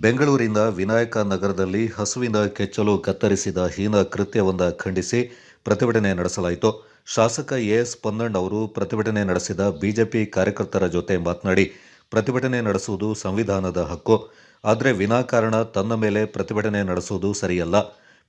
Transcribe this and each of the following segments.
ಬೆಂಗಳೂರಿನ ವಿನಾಯಕ ನಗರದಲ್ಲಿ ಹಸುವಿನ ಕೆಚ್ಚಲು ಕತ್ತರಿಸಿದ ಹೀನ ಕೃತ್ಯವೊಂದ ಖಂಡಿಸಿ ಪ್ರತಿಭಟನೆ ನಡೆಸಲಾಯಿತು. ಶಾಸಕ ಎಎಸ್ ಪೊನ್ನಣ್ಣ ಅವರು ಪ್ರತಿಭಟನೆ ನಡೆಸಿದ ಬಿಜೆಪಿ ಕಾರ್ಯಕರ್ತರ ಜೊತೆ ಮಾತನಾಡಿ, ಪ್ರತಿಭಟನೆ ನಡೆಸುವುದು ಸಂವಿಧಾನದ ಹಕ್ಕು. ಆದರೆ ವಿನಾಕಾರಣ ತನ್ನ ಮೇಲೆ ಪ್ರತಿಭಟನೆ ನಡೆಸುವುದು ಸರಿಯಲ್ಲ.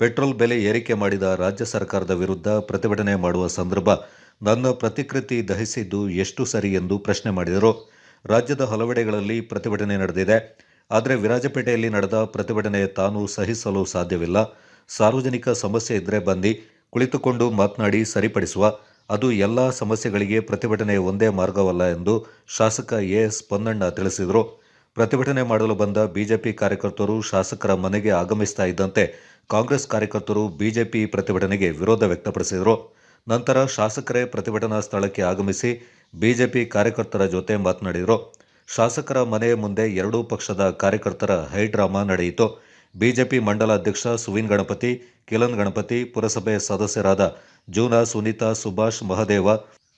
ಪೆಟ್ರೋಲ್ ಬೆಲೆ ಏರಿಕೆ ಮಾಡಿದ ರಾಜ್ಯ ಸರ್ಕಾರದ ವಿರುದ್ಧ ಪ್ರತಿಭಟನೆ ಮಾಡುವ ಸಂದರ್ಭ ನನ್ನ ಪ್ರತಿಕೃತಿ ದಹಿಸಿದ್ದು ಎಷ್ಟು ಸರಿ ಎಂದು ಪ್ರಶ್ನೆ ಮಾಡಿದರು. ರಾಜ್ಯದ ಹಲವೆಡೆಗಳಲ್ಲಿ ಪ್ರತಿಭಟನೆ ನಡೆದಿದೆ. ಆದರೆ ವಿರಾಜಪೇಟೆಯಲ್ಲಿ ನಡೆದ ಪ್ರತಿಭಟನೆ ತಾನು ಸಹಿಸಲು ಸಾಧ್ಯವಿಲ್ಲ. ಸಾರ್ವಜನಿಕ ಸಮಸ್ಯೆ ಇದ್ದರೆ ಬಂದು ಕುಳಿತುಕೊಂಡು ಮಾತನಾಡಿ ಸರಿಪಡಿಸುವ. ಅದು ಎಲ್ಲ ಸಮಸ್ಯೆಗಳಿಗೆ ಪ್ರತಿಭಟನೆ ಒಂದೇ ಮಾರ್ಗವಲ್ಲ ಎಂದು ಶಾಸಕ ಎಎಸ್ ಪೊನ್ನಣ್ಣ ತಿಳಿಸಿದರು. ಪ್ರತಿಭಟನೆ ಮಾಡಲು ಬಂದ ಬಿಜೆಪಿ ಕಾರ್ಯಕರ್ತರು ಶಾಸಕರ ಮನೆಗೆ ಆಗಮಿಸ್ತಾ ಇದ್ದಂತೆ ಕಾಂಗ್ರೆಸ್ ಕಾರ್ಯಕರ್ತರು ಬಿಜೆಪಿ ಪ್ರತಿಭಟನೆಗೆ ವಿರೋಧ ವ್ಯಕ್ತಪಡಿಸಿದರು. ನಂತರ ಶಾಸಕರೇ ಪ್ರತಿಭಟನಾ ಸ್ಥಳಕ್ಕೆ ಆಗಮಿಸಿ ಬಿಜೆಪಿ ಕಾರ್ಯಕರ್ತರ ಜೊತೆ ಮಾತನಾಡಿದರು. ಶಾಸಕರ ಮನೆಯ ಮುಂದೆ ಎರಡೂ ಪಕ್ಷದ ಕಾರ್ಯಕರ್ತರ ಹೈಡ್ರಾಮಾ ನಡೆಯಿತು. ಬಿಜೆಪಿ ಮಂಡಲ ಅಧ್ಯಕ್ಷ ಸುವಿನ್ ಗಣಪತಿ, ಕಿಲನ್ ಗಣಪತಿ, ಪುರಸಭೆ ಸದಸ್ಯರಾದ ಜೂನಾ, ಸುನೀತಾ, ಸುಭಾಷ್ ಮಹದೇವ,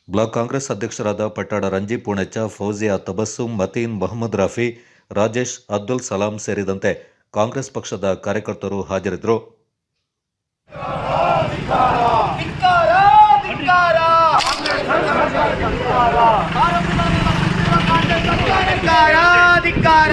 ಬ್ಲಾಕ್ ಕಾಂಗ್ರೆಸ್ ಅಧ್ಯಕ್ಷರಾದ ಪಟ್ಟಾಡ ರಂಜಿ, ಪೂಣೆಚ್ಚ, ಫೌಜಿಯಾ ತಬಸ್ಸುಮ್ ಮತೀನ್ ಮೊಹಮ್ಮದ್ ರಾಫಿ, ರಾಜೇಶ್, ಅಬ್ದುಲ್ ಸಲಾಂ ಸೇರಿದಂತೆ ಕಾಂಗ್ರೆಸ್ ಪಕ್ಷದ ಕಾರ್ಯಕರ್ತರು ಹಾಜರಿದ್ದರು. ಧಿಕ್ಕಾರ. ಧಿಕ್ಕಾರ ಧಿಕ್ಕಾರ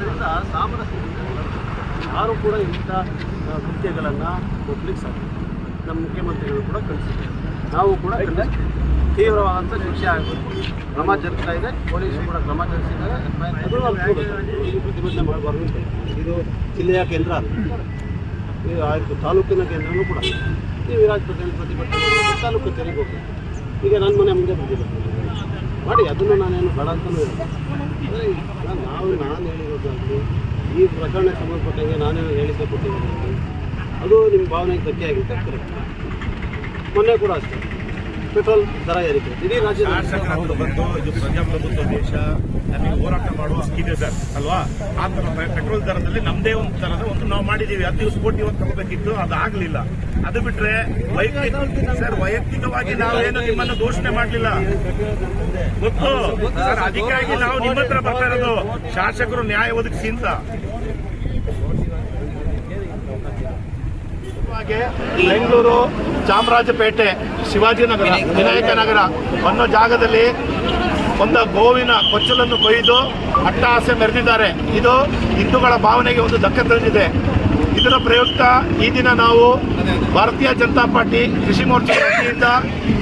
ಅದರಿಂದ ಸಾಮರಸ್ಯ ಯಾರು ಕೂಡ ಇಂಥ ಕೃತ್ಯಗಳನ್ನು ಒಪ್ಲಿಕ್ಕೆ ಸಾಧ್ಯ ನಮ್ಮ ಮುಖ್ಯಮಂತ್ರಿಗಳು ಕೂಡ ಕಳಿಸಿದ್ದಾರೆ. ನಾವು ಕೂಡ. ತೀವ್ರವಾದಂಥ ಶಿಕ್ಷೆ ಆಗಬೇಕು ಕ್ರಮ ಜರುಗ್ತಾ ಇದೆ. ಪೊಲೀಸರು ಕೂಡ ಕ್ರಮ ಜರುಗಿಸಿದ್ದಾರೆ. ನಾವು ಪ್ರತಿಭಟನೆ ಮಾಡಬಾರ್ದು ಅಂತ. ಇದು ಜಿಲ್ಲೆಯ ಕೇಂದ್ರ ಅಲ್ಲ. ಇದು ಆಯಿತು ತಾಲೂಕಿನ ಕೇಂದ್ರನೂ ಕೂಡ ಈ ವಿರಾಜಪೇಟೆಯಲ್ಲಿ ಪ್ರತಿಭಟನೆ ಮಾಡಿದ್ರೆ ತಾಲೂಕು ಕಚೇರಿಗೆ ಹೋಗ್ಬೇಕು ಈಗ ನನ್ನ ಮನೆ ಮುಂದೆ ಬಂದಿದೆ ಮಾಡಿ ಅದನ್ನು ನಾನೇನು ಬೇಡ ಅಂತಲೂ ಅಂದರೆ ನಾವು ನಾನು ಹೇಳಿರೋದಾಗಲಿ ಈ ಪ್ರಕರಣಕ್ಕೆ ಸಂಬಂಧಪಟ್ಟಂಗೆ ನಾನು ಹೇಳಿಕೆ ಕೊಟ್ಟಿರೋದಾಗಲಿ ಅದು ನಿಮ್ಮ ಭಾವನೆಗೆ ಧಕ್ಕೆ ಕರೆಕ್ಟ್ ಮೊನ್ನೆ ಕೂಡ ಅಷ್ಟೇ. ಪೆಟ್ರೋಲ್ ದರ ಏರಿಕೆ. ಇಡೀ ರಾಜ್ಯದ ಬಂದು ಇದು ಪ್ರಜಾಪ್ರಭುತ್ವ ದೇಶ ನಮಗೆ ಹೋರಾಟ ಮಾಡುವ ಹಕ್ಕಿದೆ ಸರ್ ಅಲ್ವಾ? ಆ ತರ ಪೆಟ್ರೋಲ್ ದರದಲ್ಲಿ ನಮ್ದೇ ಒಂದು ತರದ ಒಂದು ನಾವು ಮಾಡಿದೀವಿ ಹತ್ತು ದಿವಸ ಕೋಟಿ ಒಂದು ತಗೋಬೇಕಿತ್ತು ಅದು ಆಗ್ಲಿಲ್ಲ. ಅದು ಬಿಟ್ರೆ ವೈಯಕ್ತಿಕ ಸರ್ ವೈಯಕ್ತಿಕವಾಗಿ ನಾವೇನು ನಿಮ್ಮನ್ನು ಘೋಷಣೆ ಮಾಡಲಿಲ್ಲ. ಗೊತ್ತು? ಸರ್ ಅದಕ್ಕಾಗಿ ನಾವು ನಿಮ್ಮ ಹತ್ರ ಬರ್ತಾ ಇರೋದು. ಶಾಸಕರು ನ್ಯಾಯ ಒದಗಿಸಿ ಅಂತ. ಬೆಂಗಳೂರು ಚಾಮರಾಜಪೇಟೆ, ಶಿವಾಜಿನಗರ ವಿನಾಯಕ ನಗರ ಅನ್ನೋ ಜಾಗದಲ್ಲಿ ಒಂದು ಗೋವಿನ ಕೊಚ್ಚಲನ್ನು ಕೊಯ್ದು ಅಟ್ಟಹಾಸ್ಯ ಮೆರೆದಿದ್ದಾರೆ. ಇದು ಹಿಂದೂಗಳ ಭಾವನೆಗೆ ಒಂದು ಧಕ್ಕೆ ತಂದಿದೆ. ಇದರ ಪ್ರಯುಕ್ತ ಈ ದಿನ ನಾವು ಭಾರತೀಯ ಜನತಾ ಪಾರ್ಟಿ ಕೃಷಿ ಮೋರ್ಚಾ ವತಿಯಿಂದ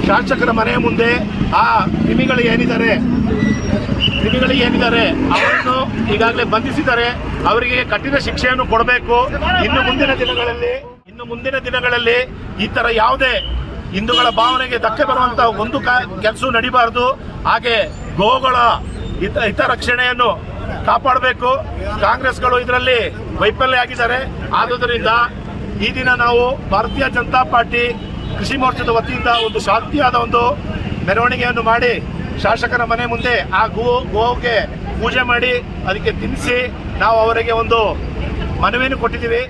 ಶಾಸಕರ ಮನೆಯ ಮುಂದೆ ಆ ಕ್ರಿಮಿಗಳು ಏನಿದ್ದಾರೆ ಕ್ರಿಮಿಗಳು ಏನಿದ್ದಾರೆ ಅವರನ್ನು ಈಗಾಗಲೇ ಬಂಧಿಸಿದ್ದಾರೆ. ಅವರಿಗೆ ಕಠಿಣ ಶಿಕ್ಷೆಯನ್ನು ಕೊಡಬೇಕು. ಇನ್ನು ಮುಂದಿನ ದಿನಗಳಲ್ಲಿ ಇನ್ನು ಮುಂದಿನ ದಿನಗಳಲ್ಲಿ ಈ ತರ ಯಾವುದೇ ಹಿಂದೂಗಳ ಭಾವನೆಗೆ ಧಕ್ಕೆ ಬರುವಂತ ಒಂದು ಕೆಲಸ ನಡಿಬಾರದು. ಹಾಗೆ ಗೋಗಳ ಹಿತ, ಹಿತರಕ್ಷಣೆಯನ್ನು ಕಾಪಾಡಬೇಕು. ಕಾಂಗ್ರೆಸ್ಗಳು ಇದರಲ್ಲಿ ವೈಫಲ್ಯ ಆಗಿದ್ದಾರೆ. ಆದುದರಿಂದ ಈ ದಿನ ನಾವು ಭಾರತೀಯ ಜನತಾ ಪಾರ್ಟಿ ಕೃಷಿ ಮೋರ್ಚಾದ ವತಿಯಿಂದ ಒಂದು ಶಾಂತಿಯಾದ ಒಂದು ಮೆರವಣಿಗೆಯನ್ನು ಮಾಡಿ ಶಾಸಕರ ಮನೆ ಮುಂದೆ ಆ ಗೋ, ಗೋಗೆ ಪೂಜೆ ಮಾಡಿ ಅದಕ್ಕೆ ತಿನ್ನಿಸಿ ನಾವು ಅವರಿಗೆ ಒಂದು ಮನವಿಯನ್ನು ಕೊಟ್ಟಿದ್ದೀವಿ.